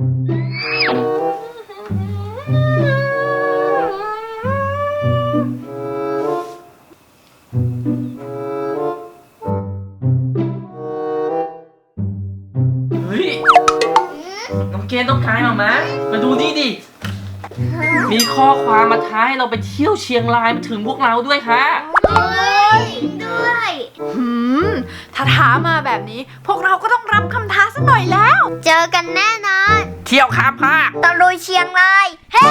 เฮ้ย น้องเกดต้องท้ายมามามาดูนี่ดิ มีข้อความมาท้ายเราไปเที่ยวเชียงรายมาถึงพวกเราด้วยค่ะด้วยด้วย หืม ถ้าถามมาแบบนี้ พวกเราก็ต้องรับคำท้าสักหน่อยแล้ว เจอกันแน่นอนเที่ยวข้ามภาค ตะลุยเชียงราย เฮ้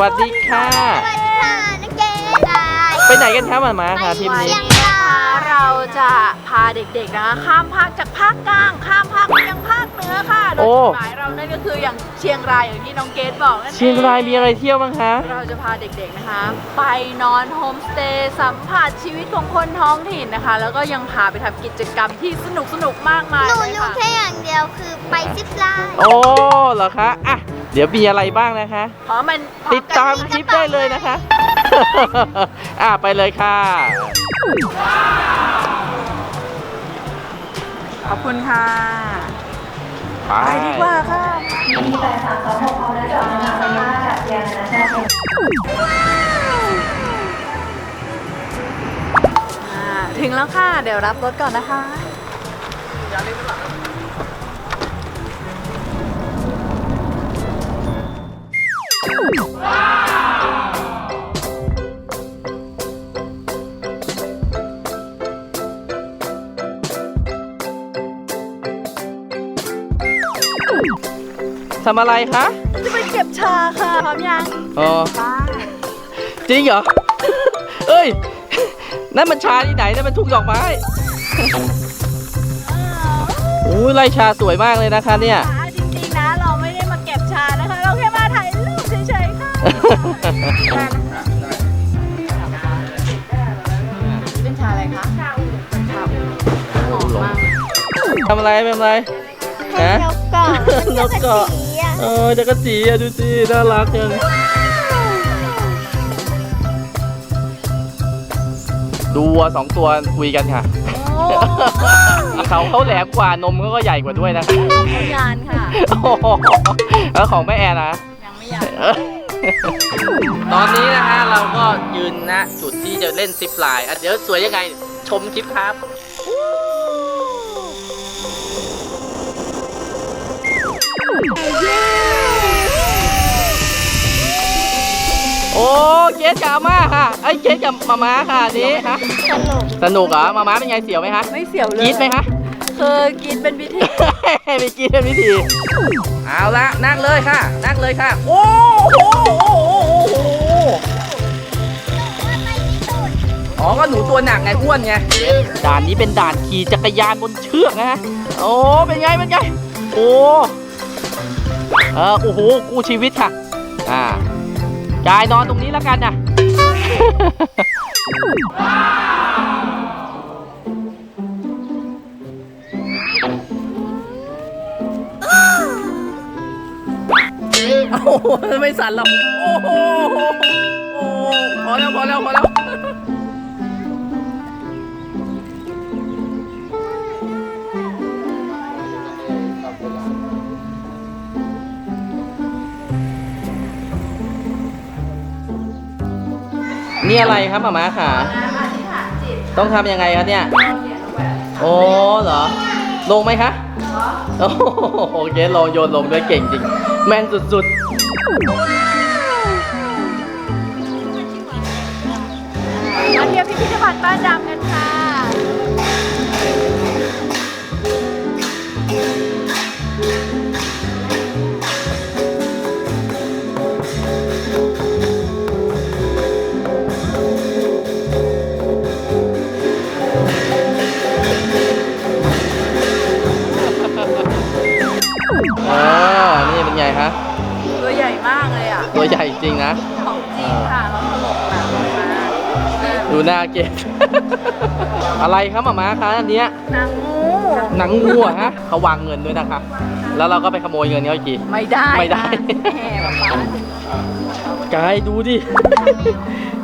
วัสดีค่ะ สวัสดีค่ะนักเกดไปไหนกันครับมามาคะทริปไปนี้เชียงรายเราจะพาเด็กๆนะคะข้ามภาคจากภาคกลาง ข้ามภาคไปยังภาคเหนือค่ะโดยจุดหมายเรานั่นก็คืออย่างเชียงรายอย่างที่น้องเกดบอกนั่นเองเชียงรายมีอะไรเที่ยวบ้างคะเราจะพาเด็กๆนะคะ ไปนอนโฮมสเตย์สัมผัสชีวิตของคนท้องถิ่นนะคะ แล้วก็ยังพาไปทำกิจกรรมที่สนุกสนุกๆมากมายหนูเลยรู้ค่ะแค่อย่างเดียวคือไปซิปไลน์โอ้เหรอคะอะ เดี๋ยวมีอะไรบ้างนะคะ อ๋อ มันติดตามคลิปได้เลยนะคะ อะไปเลยค่ะ ขอบคุณค่ะ ไปไปดีกว่าค่ะอ่าถึงแล้วค่ะ เดี๋ยวรับรถก่อนนะคะ ทำอะไรคะ จะไปเก็บชาค่ะพร้อมยังอ๋อไปจริงเหรอ เอ้ย นั่นมันชาที่ไหน นั่นมันทุ่งดอกไม้โอ้ยไร่ชาสวยมากเลยนะคะเนี่ย ชา เป็นชาอะไรคะชาอูชาอูหอมมากทำอะไรทำอะไรฮะนกเกาะนกเกาะสีอะเออจักรจีอะดูสิน่ารักจังดูวัวสองตัวคุยกันค่ะโอ้เขาเขาแหลมกว่านมเขาก็ใหญ่กว่าด้วยนะคะเขายานค่ะโอ้โหแล้วของแม่แอนนะยังไม่ยาน ตอนนี้นะฮะเราก็ยืนณจุดที่จะเล่นซิปไลน์อะเดี๋ยวสวยยังไงชมคลิปครับโอ้เกสกับอาม่าค่ะไอ้ยเกสกับมาม้าค่ะอันนี้ฮะสนุกสนุกเหรอมาม้าเป็นไงเสียวไหมคะไม่เสียวเลย กรี๊ดไหมคะ คือกินเป็นพิธีไม่กรี๊ดเป็นวิธีเอาละนั่งเลยค่ะ นั่งเลยค่ะ โอ้โหอ๋อก็หนูตัวหนักไงอ้วนไงด่านนี้เป็นด่านขี่จักรยานบนเชือกนะฮะโอ้เป็นไงเป็นไงโอ้เออโอ้โหกู้ชีวิตค่ะอ่ากายนอนตรงนี้แล้วกันนะ โอ้โหไม่สั่นหรอกโอ้โหโอ้โหพอแล้วพอแล้วพอแล้วนี่อะไรครับหมาม้าค่ะต้องทำยังไงครับเนี่ย โอ้เหรอ ลงไหมคะ โอ้โหโอเคลองโยนลงด้วยเก่งจริง แม่นสุดมาเที่ยวพิพิธภัณฑ์บ้านดำกันค่ะ ใหญ่มากเลยอะตัวใหญ่จริงนะ ของจริงค่ะเราตลกแบบมาดูหน้าเกดอะไรครับหมาม้าคะอันเนี้ย นางงูหนังงูอะฮะเขาวางเงินด้วยนะคะ แล้วเราก็ไปขโมยเงินเขาอีกที ไม่ได้ไม่ได้แหมป๊าป๊ากายดูดิ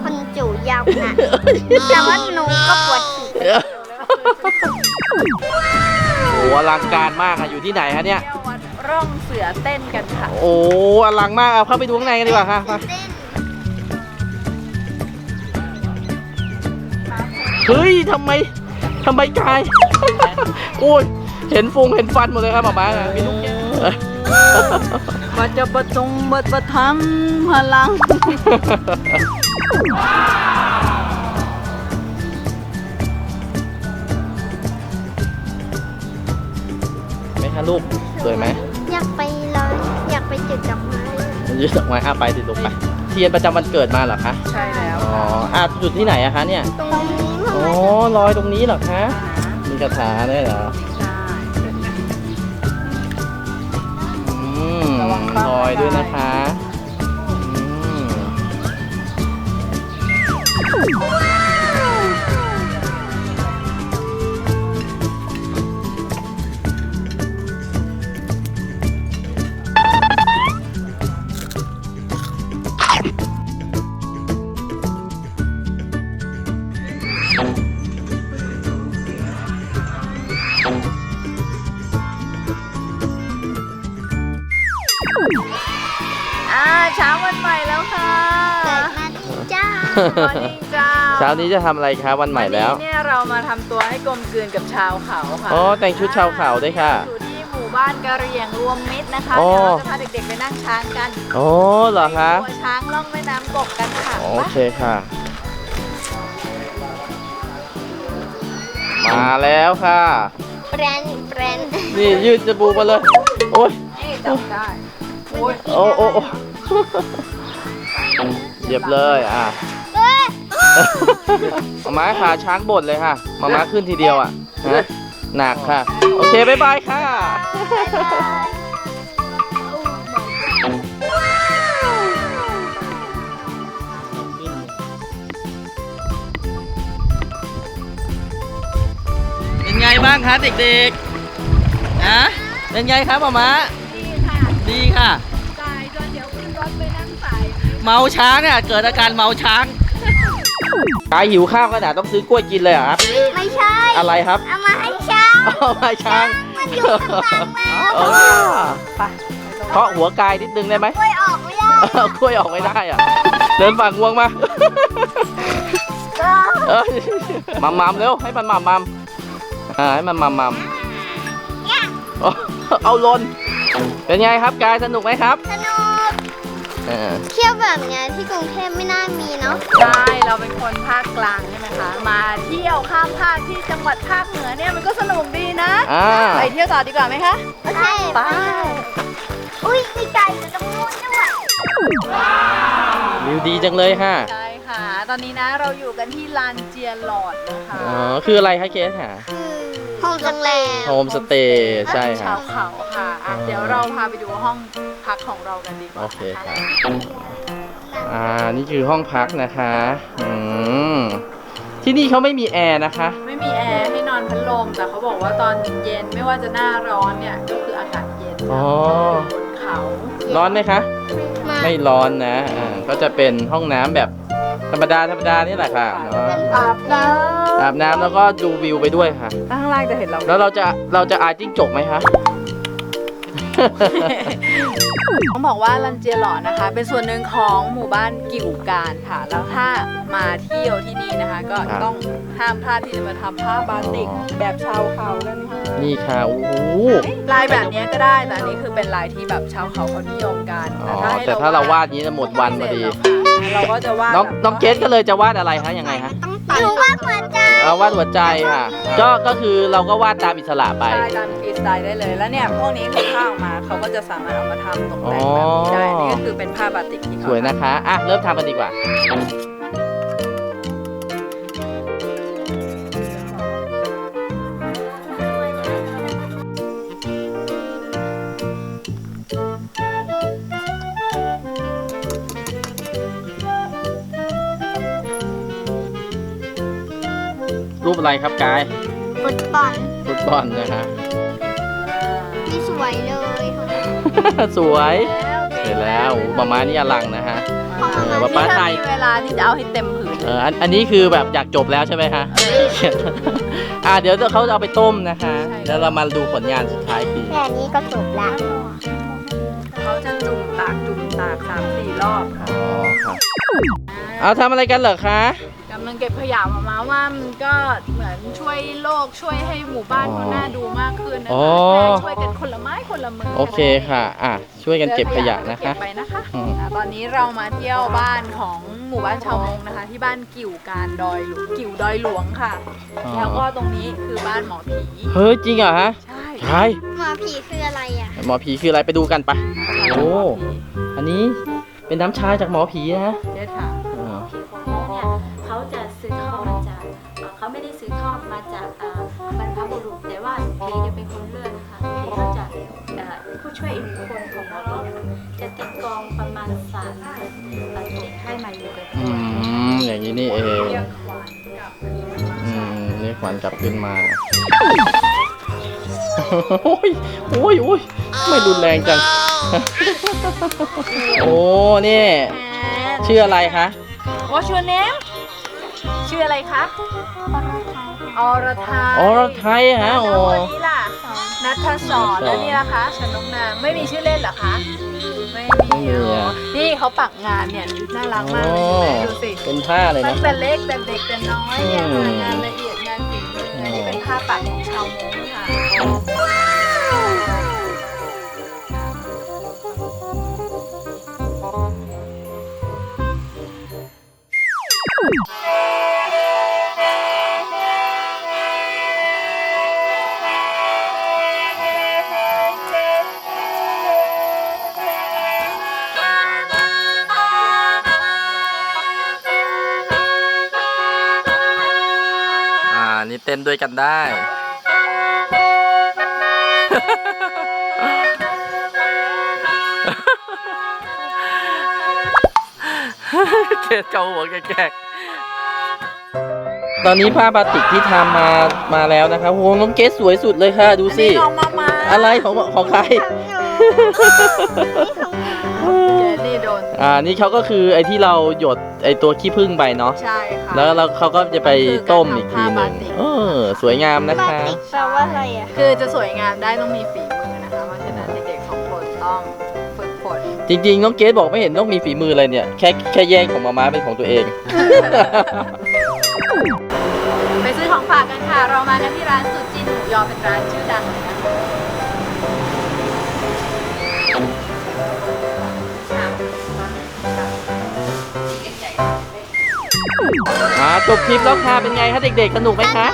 คนจู่ยาวนะแต่ว่าหนูก็ปวดฉี่โอ้โหอลังการมากอะอยู่ที่ไหนฮะเนี่ยเที่ยววัด ร่องเสือเต้นกันค่ะ โอ้อลังมากเอาเข้าไปดูข้างในกันดีกว่าค่ะไปเต้นเฮ้ยทำไมทำไมกาย โอ้ย เห็นฟงเห็นฟันหมดเลยครับหมาม้าอะมีลูกแก้วว่าจะประจงบัดประทังพลัง ไหมคะลูกสวยไหม อยากไปลอยอยากไปจุดดอกไม้ยืดดอกไม้อะไปสิลูกไป เทียนประจำวันเกิดมาเหรอคะ ใช่แล้วอ๋ออะจุดที่ไหนอะคะเนี่ย ตรงนี้ทำอ๋ไมอลอยตรงนี้เหรอคะ มีกระถาด้วยเหรอ ใช่ อืมระวังบ้างลอยด้วยนะคะ เช้าวันใหม่แล้วค่ะเกิดมาดีจ้ามอร์นิ่งจ้าเช้านี้จะทำอะไรคะวันใหม่แล้ว นนี้เนี่ยเรามาทำตัวให้กลมกลืนกับชาวเขาค่ะอ๋อแต่งชุดชาวเขาด้วยค่ะอยู่ที่หมู่บ้านกะเหรี่ยงรวมมิตรนะคะอ๋อ เดี๋ยวเราจะพาเด็กๆไปนั่งช้างกันโอ้เหรอคะไปดูช้างล่องแม่น้ำกกกันค่ะโอเคค่ะ มาแล้วค่ะ แบรนด์แบรนด์นี่ยืดจมูกมาเลย โอ้ยนี่จับได้ โอ้ยโอ้โอ้โอ้เหยียบเลยอะเฮ้ยมาม้าขาช้างบ่นเลยค่ะมาม้าขึ้นทีเดียวอะฮะหนักค่ะ โอเคบ๊ายบายค่ะเป็นไงบ้างคะเด็กๆนะเป็นไงครับหมาม้า ดีค่ะดีค่ะสายจนเดี๋ยวขึ้นรถไปนั่งสายเมาช้างเนี่ยเกิดอาการเมาช้างกายหิวข้าวขนาดต้องซื้อกล้วยกินเลยเหรอครับไม่ใช่ อะไรครับเอามาให้ช้างเอามาช้างมันอยู่ข้างหลังแม่เออไปเคาะหัวกายนิดนึงได้ไหมกล้วยออกไม่ได้เอากล้วยออกไม่ได้อะ เดินฝั่งงวงมาก็เอ้ยมัมมัมเร็วให้มันมัมมัมอ่าให้มันมัมมัมเนี่ยเอาเอาลน เป็นไงครับกายสนุกไหมครับสนุกเออเที่ยวแบบเนี้ยที่กรุงเทพไม่น่ามีเนาะใช่เราเป็นคนภาคกลางใช่ไหมคะมาเที่ยวข้ามภาคที่จังหวัดภาคเหนือเนี่ยมันก็สนุกดีนะอ่าไปเที่ยวต่อดีกว่าไหมคะโอเคไปอุ้ยมีไก่อยู่ตรงนู้นด้วยวิวดีจังเลยค่ะใช่ค่ะ ตอนนี้นะเราอยู่กันที่ลานเจียหลอดนะคะอ๋อคืออะไรคะเคส ค่ะโฮมสเตย์โฮมสเตย์ใช่ชาค่ะวเขาค่ะอะ เดี๋ยวเราพาไปดูห้องพักของเรากันดีกว่าโอเคนะค่ะะอ่านี่คือห้องพักนะคะอืมที่นี่เขาไม่มีแอร์นะคะ ไม่มีแอร์ให้นอนพัดลม แต่เขาบอกว่าตอนเย็นไม่ว่าจะหน้าร้อนเนี่ย ก็คืออากาศเย็นอ๋อ บนเขา ร้อนไหมคะมาไม่ร้อนนะอ่าก็จะเป็นห้องน้ำแบบ ธรรมดาธรรมดานี่แหละค่ะเนาะอาบน้อาบน้ำแล้วก็ดูวิวไปด้วยค่ะำข้างล่างจะเห็นเราแล้วเราจะเราจะอายจิ้งจกไหมคะ ต้องบอกว่าลันเจียหล่อนะคะ เป็นส่วนหนึ่งของหมู่บ้านกิ่วการค่ะ แล้วถ้ามาเที่ยวที่นี่นะคะ ก็ครับ ต้องห้ามพลาดที่จะมาทำผ้าบาติกอ๋อแบบชาวเขากันค่ะนี่ค่ะโอ้โห ลายแบบนี้ก็ได้แต่อันนี้คือเป็นลายที่แบบชาวเขาเขานิยมกันอ๋อ แต่ถ้าเราวาดนี้จะหมดวันพอดีเราก็จะวาดน้องแบบน้องเกสก็เลยจะวาดอะไรคะยังไงคะหนูว่าหัวใจเอาวาดหัวใจค่ะ ก็ก็คือเราก็วาดตามอิสระไป ใช่ตามฟรีสไตล์ได้เลย แล้วเนี่ยพวกนี้คือผ้าออกมาเขาก็จะสามารถเอามาทำตกแต่งแบบนี้ได้อ๋อนี่ก็คือเป็นผ้าบาติกที่เขาสวยนะคะอะเริ่มทำกันดีกว่า อะไรครับกายฟุตบอลฟุตบอลนะคะที่สวยเลยคนนี้สวยแล้วเสร็จแล้วโอ้ประมาณนี้อลังนะฮะของเอมาอมาป๊านี่ไทถ้ายมีเวลาที่จะเอาให้เต็มผืนเอออันอันนี้คือแบบอยากจบแล้วใช่ไหมคะอ่าเดี๋ยวเขาจะเอาไปต้มนะคะ แล้วเรามาดูผลงานสุดท้ายคือ แค่นี้ก็จบละเขาจะจุ่มตากจุ่มตากสามสี่รอบ อ๋อค่ะเอาทำอะไรกันเหรอคะกำลัง เก็บขยะมามาว่ามันก็เหมือนช่วยโลกช่วยให้หมู่บ้านเขาน่าดูมากขึ้นนะอ๋อคะแค่ช่วยกันคนละไม้คนละมือโอเคค่ะ อะ ช่วยกันเก็บขยะนะคะ เก็บไปนะคะอืม อะตอนนี้เรามาเที่ยวบ้านของหมู่บ้านชาวมงนะคะ ที่บ้านกิ่วการดอยหลวงกิ่วดอยหลวงค่ะ อ๋อแล้วก็ตรงนี้คือบ้านหมอผีเฮ้ย จริงเหรอฮะใช่ใช่หมอผีคืออะไรอะ หมอผีคืออะไรไปดูกันปะโอ้ อันนี้เป็นน้ำชาจากหมอผีนะเด็ดค่ะ สืบทอดมาจากเขาไม่ได้สืบทอดมาจากบรรพบุรุษ แต่ว่าผีจะเป็นคนเลือกนะคะผีเขาจะผู้ช่วยอีกคนของหมอผีจะติดกองประมาณสามคนเอ่อติดให้มาอยู่กับอืมอย่างนี้นี่เองเรียกขวัญกับคืนมาอืมเรียกขวัญกลับขึ้นมาโอ้ยโอ้ยโอ้ยไม่รุนแรงจัง โอ้ นี่ ชื่ออะไรคะ What's your name ชื่ออะไรคะอรไทยอ๋อเราไทยฮะน้โอ้องคนนี้ล่ะนัทสอนแล้วนี่ล่ะคะชนกนางไม่มีชื่อเล่นเหรอคะไม่มีเหรอนี่เขาปักงานเนี่ยน่ารักมากเลยเห็นไหมดูสิเป็นผ้าเลยตั้นะ งแต่เล็กแต่เด็กแต่น้อยเนี่ยอืม งานละเอียดงานฝีมืออันนี้เป็นผ้าปักของชาวมงค์ค่ะ ด้วยกันได้ เกดเกาหัวแกกๆตอนนี้ผ้าบาติกที่ทำมามาแล้วนะครับโหน้องเกดสวยสุดเลยค่ะ ดูอันสินี้น้องมามาอะไรของของใครเจน นี่โดน อ่า นี่เขาก็คือไอ้ที่เราหยดไอ้ตัวขี้ผึ้งไปเนาะ ใช่ค่ะ แล้วเราเขาก็จะไปต้มอีกทีหนึงคือการทำผ้าบาติกเออ สวยงามนะบาคะติกแปลว่าอะไรอะ คือจะสวยงามได้ต้องมีฝีมือนะคะ เพราะฉะนั้นเด็กๆสองคนต้องฝึกฝนจริงๆ น้องเกดบอกไม่เห็นต้องมีฝีมือเลยเนี่ย แค่แค่แย่งของมาม่าเป็นของตัวเอง ไปซื้อของฝากกันค่ะ เรามากันที่ร้านสุจินหมูยอเป็นร้านชื่อดังเลยนะคะ อ่าจบคลิปแล้วค่ะเป็นไงคะเด็กๆสนุกไหมคะ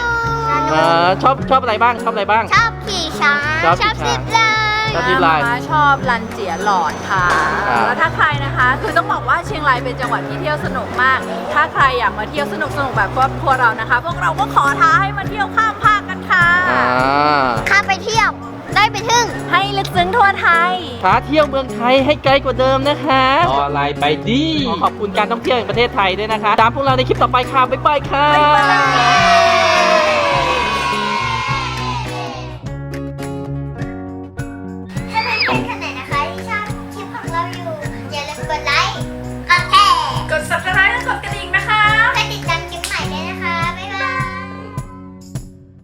อ่าชอบชอบอะไรบ้างชอบอะไรบ้าง ชอบขี่ช้างชอบชขี่อบช้าง สิบเลย ชอบที่ลายมาชอบรันเจียหลอดค่ะ ครับ แล้วถ้าใครนะคะ คือต้องบอกว่าเชียงรายเป็นจังหวัดที่เที่ยวสนุกมาก ถ้าใครอยากมาเที่ยวสนุกสนุกๆแบบครอบครัวเรานะคะ พวกเราก็ขอท้าให้มาเที่ยวข้ามภาคกันค่ะ อ่า ข้าไปเที่ยว ได้ไปทึ่งให้ลึกซึ้งทั่วไทยท้าเที่ยวเมืองไทยให้ไกลกว่าเดิมนะคะออนไลน์ไปดีขอขอบคุณการท่องเที่ยวแห่งประเทศไทยด้วยนะคะ ตามพวกเราในคลิปต่อไปค่ะ บ๊ายบายค่ะ